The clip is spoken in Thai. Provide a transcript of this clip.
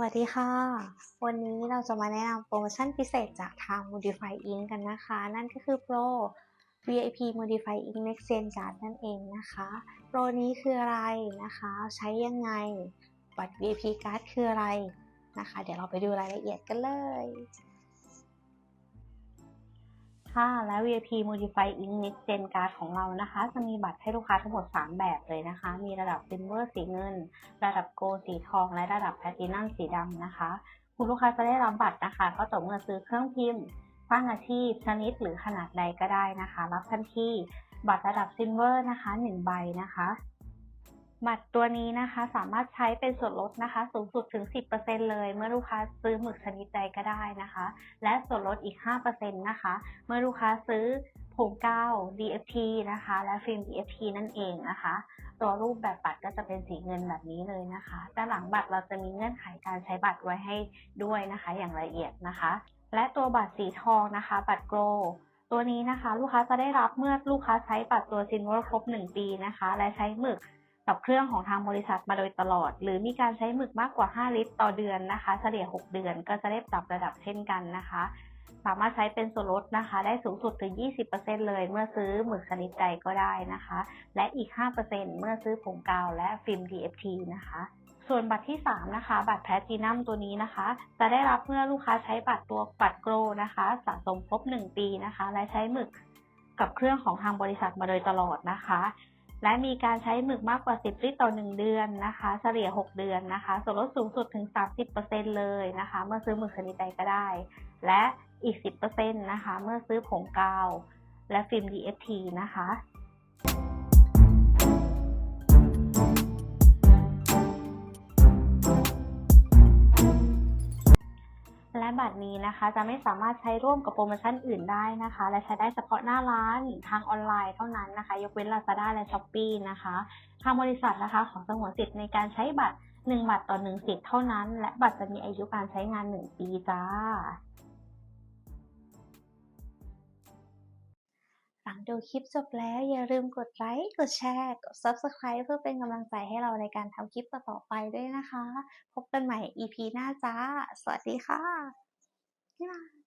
วัสดีค่ะ วันนี้เราจะมาแนะนำโปรโมชั่นพิเศษจากทาง Modify Ink กันนะคะ นั่นก็คือโปร VIP Modify Ink Next Gen Card นั่นเองนะคะ โปรนี้คืออะไรนะคะ ใช้ยังไง บัตร VIP Card คืออะไรนะคะ เดี๋ยวเราไปดูรายละเอียดกันเลย ค่ะและ VIP Modify Ink Next Gen Card ของเรานะคะ จะมีบัตรให้ลูกค้าทั้งหมด 3 แบบเลยนะคะ มีระดับ Silver สีเงิน ระดับ Gold สีทอง และระดับ Platinum สีดำนะคะ คุณลูกค้าจะได้รับบัตรนะคะ ก็ต่อเมื่อซื้อเครื่องพิมพ์ สร้างอาชีพ ชนิดหรือขนาดใดก็ได้นะคะ รับทันทีบัตรระดับ Silver นะคะ 1 ใบนะคะ บัตรตัวนี้นะคะสามารถใช้เป็นส่วนลดนะคะ สูงสุดถึง 10%เลย เมื่อลูกค้าซื้อหมึกชนิดใดก็ได้นะคะ และส่วนลดอีก 5%นะคะ เมื่อลูกค้าซื้อผงกาว DFT นะคะ และฟิล์ม DFT นั่นเองนะคะ ตัวรูปแบบบัตรก็จะเป็นสีเงินแบบนี้เลยนะคะด้านหลังบัตรเราจะมีเงื่อนไขการใช้บัตรไว้ให้ด้วยนะคะ อย่างละเอียดนะคะ และตัวบัตรสีทองนะคะ บัตรโกลตัวนี้นะคะ ลูกค้าจะได้รับเมื่อลูกค้าใช้บัตรตัวซินเวอร์ครบ 1 ปีนะคะ และใช้หมึก กับเครื่องของทางบริษัทมาโดยตลอด หรือมีการใช้หมึกมากกว่า 5 ลิตรต่อเดือนนะคะ เฉลี่ย 6 เดือนก็จะได้ปรับระดับเช่นกันนะคะ สามารถใช้เป็นส่วนลดนะคะ ได้สูงสุดถึง 20%เลย เมื่อซื้อหมึกชนิดใดก็ได้นะคะ และอีก 5%เมื่อซื้อผงกาวและฟิล์ม DFT นะคะส่วนบัตรที่ 3 นะคะ บัตรแพลตินัมตัวนี้นะคะ จะได้รับเมื่อลูกค้าใช้บัตรตัวบัตรโกลนะคะ สะสมครบ 1 ปีนะคะ และใช้หมึกกับเครื่องของทางบริษัทมาโดยตลอดนะคะ และมีการใช้หมึกมากกว่า 10 ลิตรต่อ 1 เดือนนะคะ เฉลี่ย 6 เดือนนะคะ ส่วนลดสูงสุดถึง 30%เลยนะคะ เมื่อซื้อหมึกชนิดใดก็ได้ และอีก 10%นะคะ เมื่อซื้อผงกาว และฟิล์ม DFT นะคะ บัตรนี้นะคะ จะไม่สามารถใช้ร่วมกับโปรโมชั่นอื่นได้นะคะ และใช้ได้เฉพาะหน้าร้านทางออนไลน์เท่านั้นนะคะ ยกเว้น Lazada และ Shopee นะคะ ทางบริษัทนะคะ ขอสงวนสิทธิ์ในการใช้บัตร 1 บัตรต่อ 1 สิทธิ์เท่านั้น และบัตรจะมีอายุการใช้งาน 1 ปีจ้า ดูคลิปจบแล้วอย่าลืมกดไลค์กดแชร์ กด Subscribe เพื่อเป็นกำลังใจให้เราในการทำคลิปต่อไปด้วยนะคะ พบกันใหม่ EP หน้าจ้า สวัสดีค่ะบ๊ายบาย